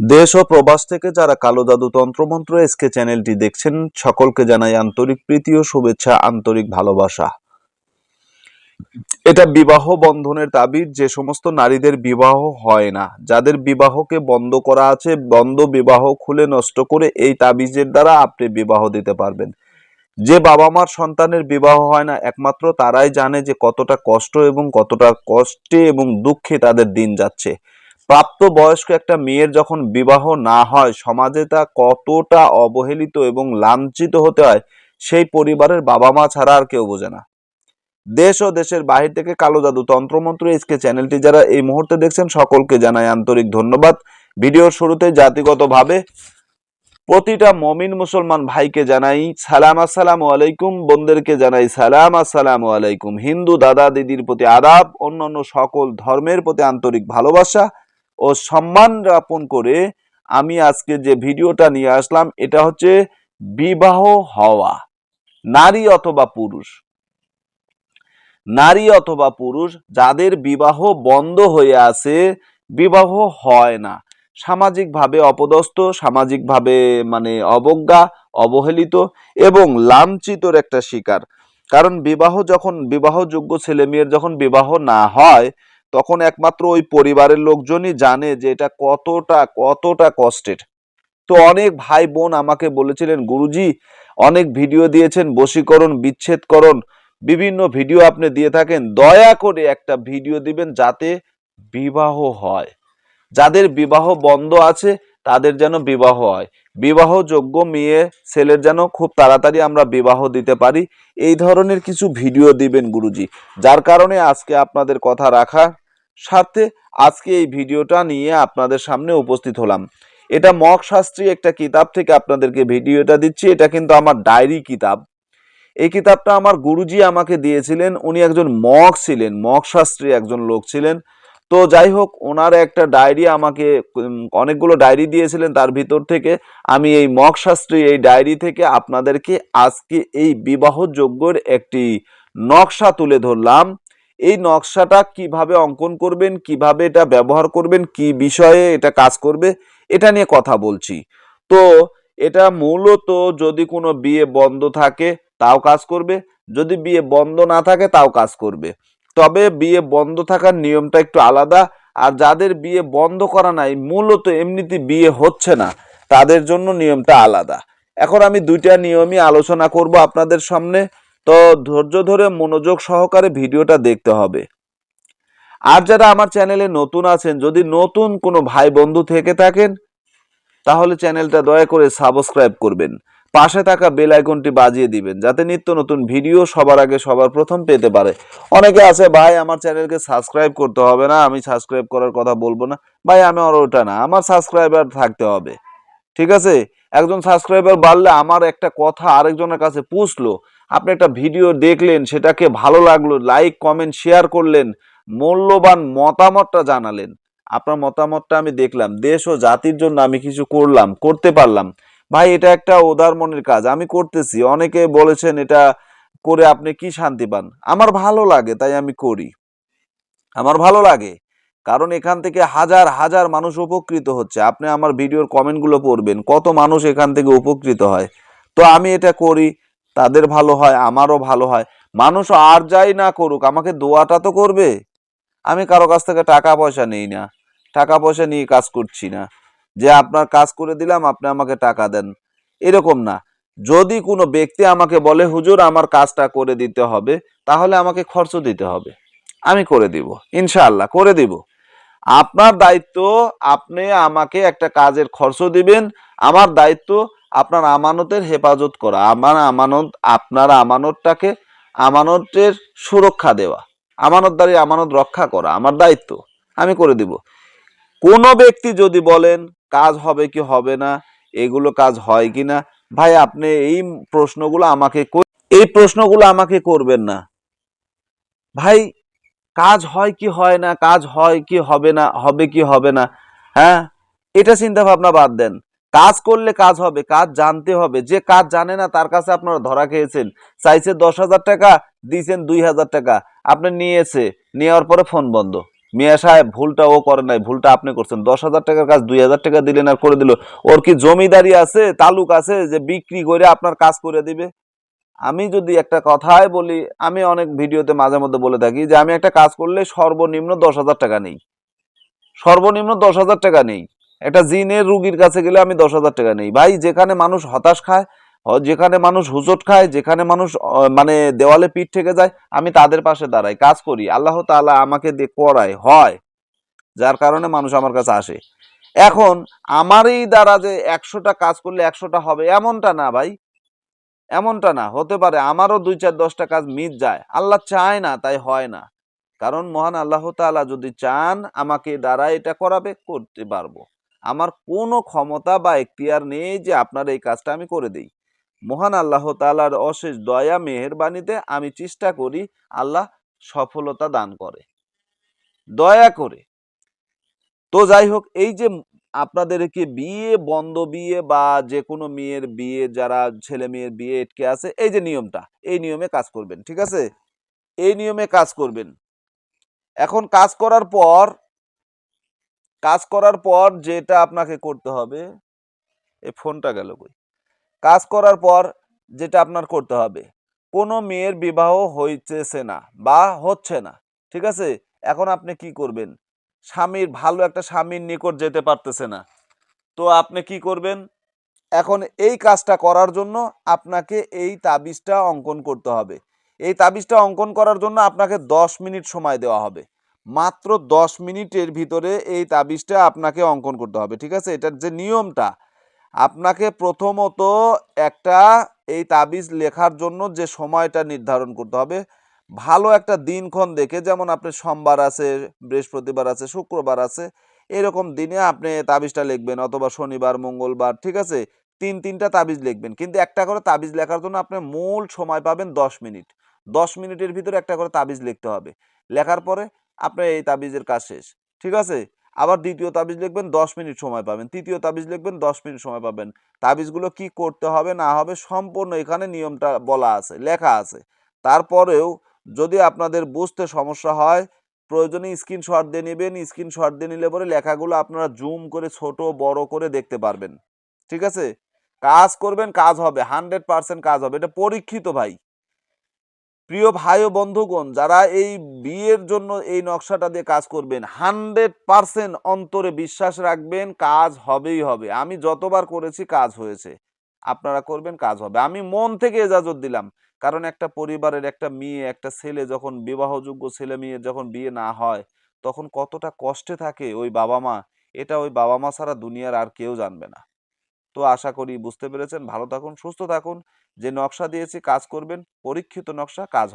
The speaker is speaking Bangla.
দেশ ও প্রবাস থেকে যারা কালো জাদু তন্ত্রমন্ত্র এসকে চ্যানেলটি দেখছেন, সকলকে জানাই আন্তরিক প্রীতি ও শুভেচ্ছা, আন্তরিক ভালোবাসা। এটা বিবাহ বন্ধনের তাবিজ যে সমস্ত নারীদের বিবাহ হয় না। যাদের বিবাহকে বন্ধ করা আছে, বন্ধ বিবাহ খুলে নষ্ট করে এই তাবিজের দ্বারা আপনি বিবাহ দিতে পারবেন। যে বাবা মার সন্তানের বিবাহ হয় না, একমাত্র তারাই জানে যে কতটা কষ্ট এবং কতটা কষ্টে এবং দুঃখে তাদের দিন যাচ্ছে। প্রাপ্ত বয়স্ক একটা মেয়ের যখন বিবাহ না হয়, সমাজে তা কতটা অবহেলিত এবং লাঞ্ছিত হতে হয়, সেই পরিবারের বাবা মা ছাড়া আর কেউ বোঝে না। দেশ ও দেশের বাহির থেকে কালো জাদু তন্ত্রমন্ত্র এসকে চ্যানেলটি যারা এই মুহূর্তে দেখছেন, সকলকে জানাই আন্তরিক ধন্যবাদ। ভিডিওর শুরুতে জাতিগতভাবে প্রতিটা মমিন মুসলমান ভাইকে জানাই সালাম, আসসালামু আলাইকুম। বোনদেরকে জানাই সালাম, আসসালামু আলাইকুম। হিন্দু দাদা দিদির প্রতি আদাব, অন্যান্য সকল ধর্মের প্রতি আন্তরিক ভালোবাসা। ও সম্মান জ্ঞাপন করে আমি আজকে যে ভিডিওটা নিয়ে আসলাম, এটা হচ্ছে বিবাহ হওয়া, নারী অথবা পুরুষ। নারী অথবা পুরুষ যাদের বিবাহ বন্ধ হয়ে আছে, বিবাহ হয় না। সামাজিকভাবে অপদস্থ, সামাজিকভাবে মানে অবজ্ঞা, অবহেলিত এবং লাঞ্ছিতর একটা শিকার। কারণ বিবাহ যখন, বিবাহযোগ্য ছেলে মেয়ের যখন বিবাহ না হয় তখন একমাত্র ওই পরিবারের লোকজনই জানে যে এটা কতটা কতটা কষ্টের। তো অনেক ভাই বোন আমাকে বলেছিলেন, গুরুজি, অনেক ভিডিও দিয়েছেন, বশীকরণ, বিচ্ছেদকরণ। বিভিন্ন ভিডিও আপনি দিয়ে থাকেন। দয়া করে একটা ভিডিও দিবেন যাতে বিবাহ হয়। যাদের বিবাহ বন্ধ আছে, তাদের যেন বিবাহ হয়। বিবাহযোগ্য মেয়ে, ছেলের যেন খুব তাড়াতাড়ি আমরা বিবাহ দিতে পারি। এই ধরনের কিছু ভিডিও দিবেন গুরুজি, যার কারণে আজকে আপনাদের কথা রাখার সাথে আজকে এই ভিডিওটা নিয়ে আপনাদের সামনে উপস্থিত হলাম। এটা মক শাস্ত্রী একটা কিতাব থেকে আপনাদেরকে ভিডিওটা দিচ্ছি। এটা কিন্তু আমার ডায়েরি কিতাব। এই কিতাবটা আমার গুরুজি আমাকে দিয়েছিলেন। উনি একজন মক ছিলেন, মক শাস্ত্রী একজন লোক ছিলেন। তো যাই হোক, ওনার একটা ডায়েরি আমাকে অনেকগুলো ডায়েরি দিয়েছিলেন তার ভিতর থেকে। আমি এই মক শাস্ত্রী এই ডায়েরি থেকে আপনাদেরকে আজকে এই বিবাহযোগ্যর একটি নকশা তুলে ধরলাম। এই নকশাটা কীভাবে অঙ্কন করবেন, কীভাবে এটা ব্যবহার করবেন, কি বিষয়ে এটা কাজ করবে, এটা নিয়ে কথা বলছি। তো এটা মূলত যদি কোনো বিয়ে বন্ধ থাকে, তাও কাজ করবে, যদি বিয়ে বন্ধ না থাকে, তাও কাজ করবে। তবে বিয়ে বন্ধ থাকার নিয়মটা একটু আলাদা, আর যাদের বিয়ে বন্ধ করা নাই, মূলত এমনিতে বিয়ে হচ্ছে না, তাদের জন্য নিয়মটা আলাদা। এখন আমি দুইটা নিয়মই আলোচনা করব আপনাদের সামনে। তো ধৈর্য ধরে মনোযোগ সহকারে ভিডিওটা দেখতে হবে। আর যারা আমার চ্যানেলে নতুন আছেন, যদি নতুন কোনো ভাই বন্ধু থেকে থাকেন, তাহলে চ্যানেলটা দয়া করে সাবস্ক্রাইব করবেন। পাশে থাকা বেল আইকনটি বাজিয়ে দিবেন, যাতে নিত্য নতুন ভিডিও সবার আগে সবার প্রথম পেতে পারে। অনেকে আছে, ভাই, আমার চ্যানেলকে সাবস্ক্রাইব করতে হবে না, আমি সাবস্ক্রাইব করার কথা বলব না। ভাই, আমি আর ওটা না, আমার সাবস্ক্রাইবার থাকতে হবে। ঠিক আছে? একজন সাবস্ক্রাইবার বাড়লে আমার একটা কথা আরেকজনের কাছে পুষলো আপনি একটা ভিডিও দেখলেন, সেটাকে ভালো লাগল লাইক কমেন্ট শেয়ার করলেন, মূল্যবান মতামতটা জানালেন। আপনার মতামতটা আমি দেখলাম, দেশ ও জাতির জন্য আমি কিছু করলাম, করতে পারলাম। ভাই, এটা একটা উদার মনের কাজ, আমি করতেছি। অনেকে বলেছেন, এটা করে আপনি কি শান্তি পান? আমার ভালো লাগে, তাই আমি করি। আমার ভালো লাগে, কারণ এখান থেকে হাজার হাজার মানুষ উপকৃত হচ্ছে। আপনি আমার ভিডিওর কমেন্টগুলো পড়বেন, কত মানুষ এখান থেকে উপকৃত হয়। তো আমি এটা করি তাদের ভালো হয়, আমারও ভালো হয়। মানুষ আর যাই না করুক, আমাকে দোয়াটা তো করবে। আমি কারও কাছ থেকে টাকা পয়সা নেই না, টাকা পয়সা নিয়ে কাজ করছি না। যে আপনার কাজ করে দিলাম, আপনি আমাকে টাকা দেন। এরকম না। যদি কোনো ব্যক্তি আমাকে বলে, হুজুর, আমার কাজটা করে দিতে হবে, তাহলে আমাকে খরচ দিতে হবে। আমি করে দিব, ইনশাআল্লাহ, করে দিব। আপনার দায়িত্ব, আপনি আমাকে একটা কাজের খরচ দিবেন। আমার দায়িত্ব আপনার আমানতের হেফাজত করা, আমার আমানত, আপনার আমানতটাকে আমানতের সুরক্ষা দেওয়া আমানতদারি আমানত রক্ষা করা, আমার দায়িত্ব, আমি করে দিব। কোনো ব্যক্তি যদি বলেন, কাজ হবে কি হবে না, এগুলো কাজ হয় কি না, ভাই আপনি এই প্রশ্নগুলো আমাকে এই প্রশ্নগুলো আমাকে করবেন না। ভাই, কাজ হয় কি হয় না, কাজ হয় কি হবে না, হবে কি হবে না হ্যাঁ? এটা চিন্তা ভাবনা বাদ দেন। কাজ করলে কাজ হবে, কাজ জানতে হবে। যে কাজ জানে না, তার কাছে আপনারা ধরা খেয়েছেন। চাইছে দশ হাজার টাকা, দিয়েছেন দুই হাজার টাকা। আপনি নিয়েছে, নেওয়ার পরে ফোন বন্ধ। মিয়া সাহেব, ভুলটা ও করে নাই, ভুলটা আপনি করছেন। দশ হাজার টাকার কাজ দুই হাজার টাকা দিলেন আর করে দিল। ওর কি জমিদারি আছে, তালুক আছে, যে বিক্রি করে আপনার কাজ করে দিবে? আমি যদি একটা কথায় বলি, আমি অনেক ভিডিওতে মাঝে মধ্যে বলে থাকি যে, আমি একটা কাজ করলে সর্বনিম্ন দশ হাজার টাকা নেই। সর্বনিম্ন দশ হাজার টাকা নেই। একটা জিনের রুগীর কাছে গেলে আমি দশ হাজার টাকা নেই। ভাই, যেখানে মানুষ হতাশ খায় যেখানে মানুষ হুজট খায়, যেখানে মানুষ মানে দেওয়ালে পিঠ থেকে যায়, আমি তাদের পাশে দাঁড়াই, কাজ করি। আল্লাহ তাআলা আমাকে করায়, হয়, যার কারণে মানুষ আমার কাছে আসে। এখন আমারই দ্বারা যে একশোটা কাজ করলে একশোটা হবে, এমনটা না ভাই। এমনটা না, হতে পারে আমারও দুই চার দশটা কাজ মিট যায়। আল্লাহ চায় না, তাই হয় না। কারণ মহান আল্লাহ তাআলা যদি চান, আমাকে দ্বারা এটা করাবে, করতে পারব। আমার কোনো ক্ষমতা বা এখতিয়ার নেই যে আপনার এই কাজটা আমি করে দেই। মহান আল্লাহ তাআলার অশেষ দয়া, মেহেরবানিতে আমি চেষ্টা করি আল্লাহ সফলতা দান করে। দয়া করে। তো যাই হোক, এই যে আপনাদেরকে বিয়ে, বন্ধ বিয়ে বা যে কোনো মেয়ের বিয়ে, যারা ছেলে মেয়ের বিয়ে এটকে আছে, এই যে নিয়মটা, এই নিয়মে কাজ করবেন, ঠিক আছে? এই নিয়মে কাজ করবেন। এখন কাজ করার পর কাজ করার পর যেটা আপনাকে করতে হবে এ ফোনটা গেল কই? কাজ করার পর যেটা আপনার করতে হবে, কোনো মেয়ের বিবাহ হইতেছে না বা হচ্ছে না, ঠিক আছে? এখন আপনি কি করবেন? স্বামীর, ভালো একটা স্বামীর নিকট যেতে পারতেছে না। তো আপনি কি করবেন? এখন এই কাজটা করার জন্য আপনাকে এই তাবিজটা অঙ্কন করতে হবে। এই তাবিজটা অঙ্কন করার জন্য আপনাকে দশ মিনিট সময় দেওয়া হবে। মাত্র দশ মিনিটের ভিতরে এই তাবিজটা আপনাকে অঙ্কন করতে হবে, ঠিক আছে? এটার যে নিয়মটা, আপনাকে প্রথমত একটা এই তাবিজ লেখার জন্য যে সময়টা নির্ধারণ করতে হবে। ভালো একটা দিনক্ষণ দেখে, যেমন আপনি সোমবার আছে, বৃহস্পতিবার আছে, শুক্রবার আছে, এরকম দিনে আপনি তাবিজটা লিখবেন, অথবা শনিবার, মঙ্গলবার, ঠিক আছে? তিন, তিনটা তাবিজ লিখবেন, কিন্তু একটা করে তাবিজ লেখার জন্য আপনি মূল সময় পাবেন দশ মিনিট। দশ মিনিটের ভিতরে একটা করে তাবিজ লিখতে হবে। লেখার পরে আপনার এই তাবিজের কাজ শেষ, ঠিক আছে? আবার দ্বিতীয় তাবিজ লিখবেন, দশ মিনিট সময় পাবেন। তৃতীয় তাবিজ লিখবেন, দশ মিনিট সময় পাবেন। তাবিজগুলো কি করতে হবে, না হবে, সম্পূর্ণ এখানে নিয়মটা বলা আছে, লেখা আছে। তারপরেও যদি আপনাদের বুঝতে সমস্যা হয়, প্রয়োজনে স্ক্রিনশট দিয়ে নেবেন। স্ক্রিনশট দিয়ে নিলে পরে লেখাগুলো আপনারা জুম করে, ছোট, বড় করে দেখতে পারবেন। ঠিক আছে? কাজ করবেন, কাজ হবে, হান্ড্রেড পার্সেন্ট কাজ হবে। এটা পরীক্ষিত ভাই। প্রিয় ভাই ও বন্ধুগণ, যারা এই বিয়ের জন্য এই নকশাটা দিয়ে কাজ করবেন, হান্ড্রেড পার্সেন্ট অন্তরে বিশ্বাস রাখবেন, কাজ হবেই হবে। আমি যতবার করেছি, কাজ হয়েছে। আপনারা করবেন, কাজ হবে। আমি মন থেকে এজাজত দিলাম। কারণ একটা পরিবারের একটা মেয়ে, একটা ছেলে যখন বিবাহযোগ্য ছেলে মেয়ে যখন বিয়ে না হয়, তখন কতটা কষ্টে থাকে ওই বাবা মা। এটা ওই বাবা মা ছাড়া দুনিয়ার আর কেউ জানবে না। তো আশা করি বুঝতে পেরেছেন। ভালো থাকুন, সুস্থ থাকুন। যে নকশা দিয়েছি কাজ করবেন পরীক্ষিত নকশা কাজ হবে।